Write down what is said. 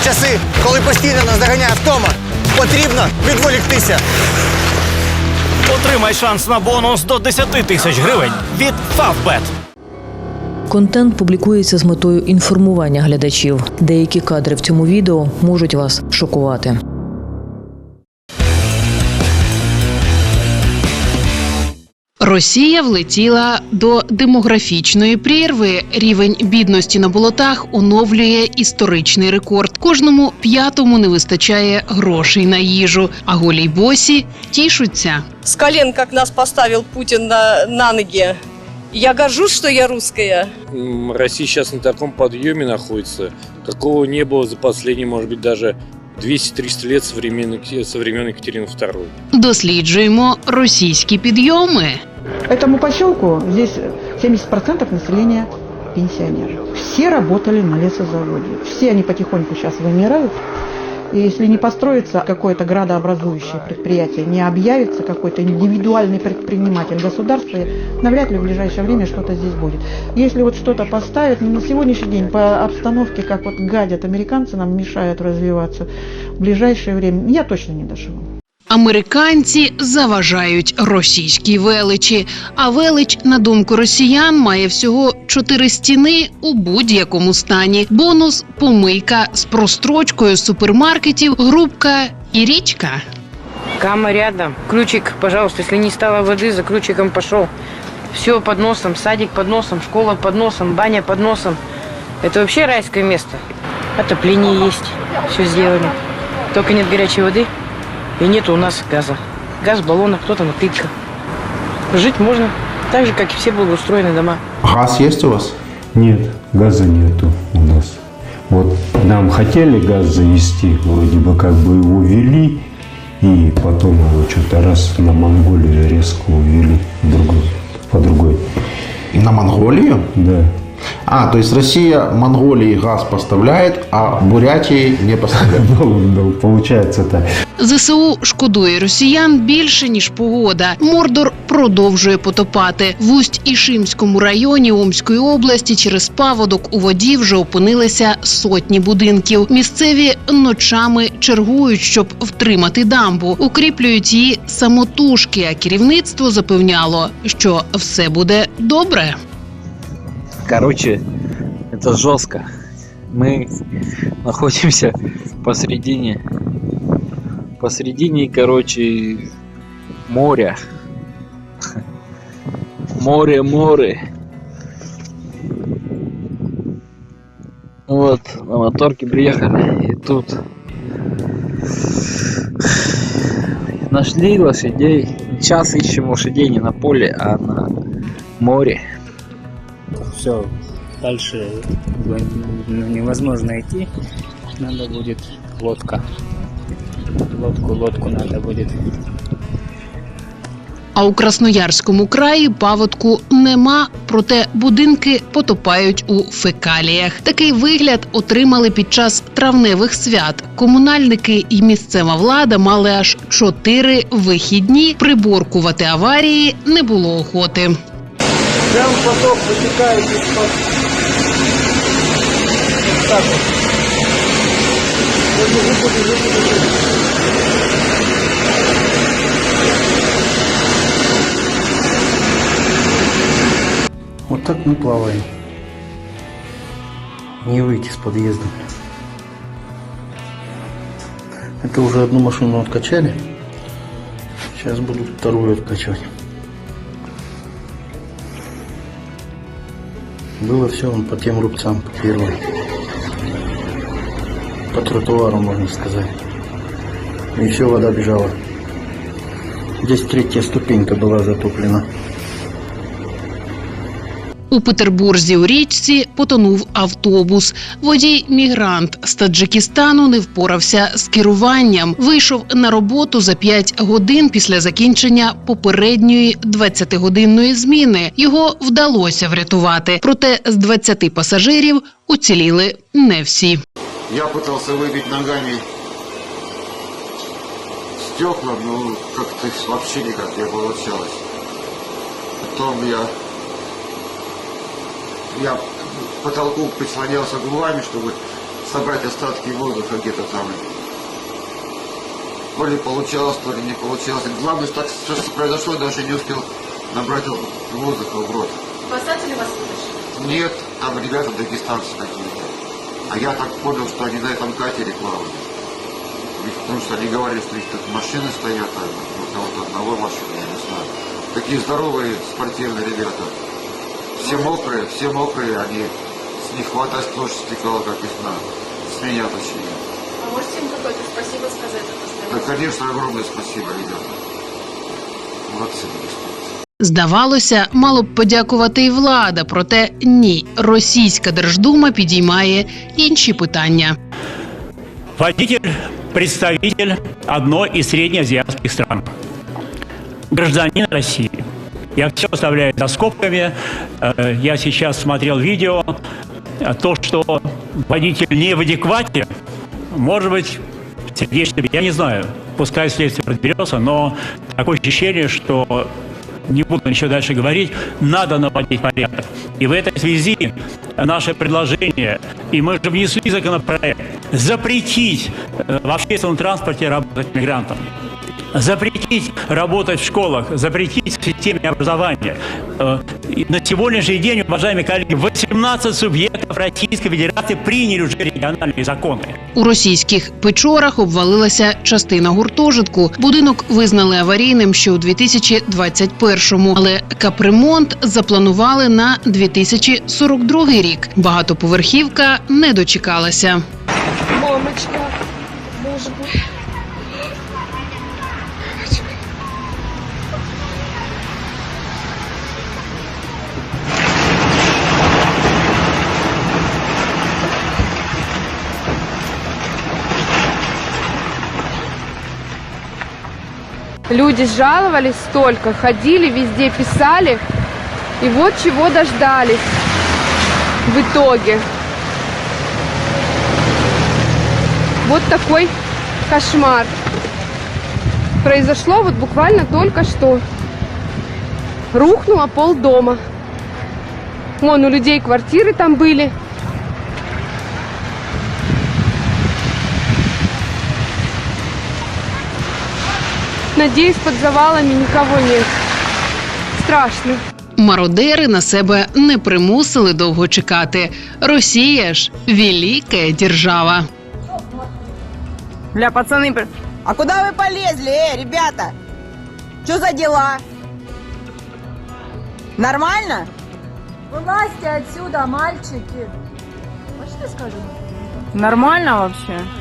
В часи, коли постійно нас заганяє втома, потрібно відволіктися. Отримай шанс на бонус до 10 тисяч гривень від Favbet. Контент публікується з метою інформування глядачів. Деякі кадри в цьому відео можуть вас шокувати. Росія влетіла до демографічної прірви. Рівень бідності на болотах оновлює історичний рекорд. Кожному п'ятому не вистачає грошей на їжу, а голій босі тішуться. с колен, как нас поставил Путин на, на ноги. Я горжусь, что я русская. М, Россия сейчас на таком подъеме находится, какого не было за последние, может быть, даже 200-300 лет со времен, Еки- со времен Екатерины II. Досліджуємо російські підйоми. Этому поселку здесь 70% населения пенсионеры. Все работали на лесозаводе. Все они потихоньку сейчас вымирают. И если не построится какое-то градообразующее предприятие, не объявится какой-то индивидуальный предприниматель государства, навряд ли в ближайшее время что-то здесь будет. Если вот что-то поставят, ну, на сегодняшний день по обстановке, как вот гадят американцы, нам мешают развиваться, в ближайшее время я точно не доживу. Американці заважають російській величі. А велич, на думку росіян, має всього чотири стіни у будь-якому стані. Бонус помийка з прострочкою з супермаркетів, грубка і річка. Кама рядом. Ключик, пожалуйста, если не стало воды, за ключиком пошел. Все под носом, садик под носом, школа под носом, баня под носом. Это вообще райское место. Отопление есть, все сделали. Только нет горячей воды И нет у нас газа. Газ в баллонах, кто-то на. Жить можно так же, как и все благоустроенные дома. Газ есть у вас? Нет, газа нету у нас. Вот нам хотели газ завести, вроде бы как бы его ввели, и потом его что-то раз на Монголию резко увели в другой, по другой. На Монголию? Да. А, то есть Россия Монголии газ поставляет, а Бурятии не поставляет. Ну, ну, получается так. ЗСУ шкодує росіян більше ніж погода. Мордор продовжує потопати. В Усть-Ішимському районі Омської області через паводок у воді вже опинилися сотні будинків. Місцеві ночами чергують, щоб втримати дамбу. Укріплюють її самотужки. А керівництво запевняло, що все буде добре. Короче, это жестко. Мы находимся посредине, посредине, короче, моря. Море, море. Вот, на моторке приехали, и тут нашли лошадей. Сейчас ищем лошадей не на поле, а на море. Все, дальше невозможно идти, надо будет лодка. Лодку, лодку надо будет. А у Красноярському краї паводку нема, проте будинки потопають у фекаліях. Такий вигляд отримали під час травневих свят. Комунальники і місцева влада мали аж чотири вихідні. Приборкувати аварії не було охоти. Прям поток витікає із-под. Так. от. Ось, виходить, виходить. Вот так мы плаваем. Не выйти с подъезда. Это уже одну машину откачали. Сейчас будут вторую откачивать. Было все по тем рубцам, по первой. По тротуару, можно сказать. И еще вода бежала. Здесь третья ступенька была затоплена. У Петербурзі у річці потонув автобус. Водій мігрант з Таджикистану не впорався з керуванням. Вийшов на роботу за 5 годин після закінчення попередньої 20-годинної зміни. Його вдалося врятувати. Проте з 20 пасажирів уціліли не всі. Я пытался выбить ногами стекла, но как-то вообще никак не получалось. Потом я, я к потолку прислонялся губами, чтобы собрать остатки воздуха где-то там. То ли получалось, то ли не получалось. Главное, что так что произошло, даже не успел набрать воздуха в рот. Спасатели вас вытащили? Нет, там ребята дагестанцы какие-то. А я так понял, что они на этом катере плавали. Потому что они говорили, что их тут машины стоят, а у кого-то одного машины, я не знаю. Такие здоровые спортивные ребята. Все мокрые, все мокрые, они с них вода тоже стекала, как из на с меня точнее. А можете им какое-то спасибо сказать за то, что Да, конечно, огромное спасибо, ребята. Молодцы, дагестанцы. Здавалося, мало б подякувати і влада, проте ні. Російська держдума підіймає інші питання. Водитель – представитель одной из среднеазиатских стран. Гражданин России. Я все оставляю за скобками. Э, Я сейчас смотрел видео. То, что водитель не в адеквате, может быть, сердечный, я не знаю. Пускай следствие разберется, но такое ощущение, что не буду ничего дальше говорить, надо наводить порядок. И в этой связи наше предложение, и мы же внесли законопроект, запретить э, в общественном транспорте работать мигрантам. Запретить работать в школах, запретить в системе образования. Э, и На сегодняшний день, уважаемые коллеги, 18 субъектов Российской Федерации приняли уже региональные законы. У російських печорах обвалилася частина гуртожитку. Будинок визнали аварійним ще у 2021-му, але капремонт запланували на 2042 рік. Багатоповерхівка не дочекалася. Люди жаловались столько, ходили, везде писали. И вот чего дождались в итоге. Вот такой кошмар. Произошло вот буквально только что. Рухнуло пол дома. Вон у людей квартиры там были. Надеюсь, под завалами никого нет. Страшно. Мародери на себе не примусили довго чекати. Росія ж велика держава. Бля, пацаны, а куда вы полезли, э, ребята? Что за дела? Нормально? Вылазьте отсюда, мальчики. Можете скажем? Нормально вообще. Вылазим.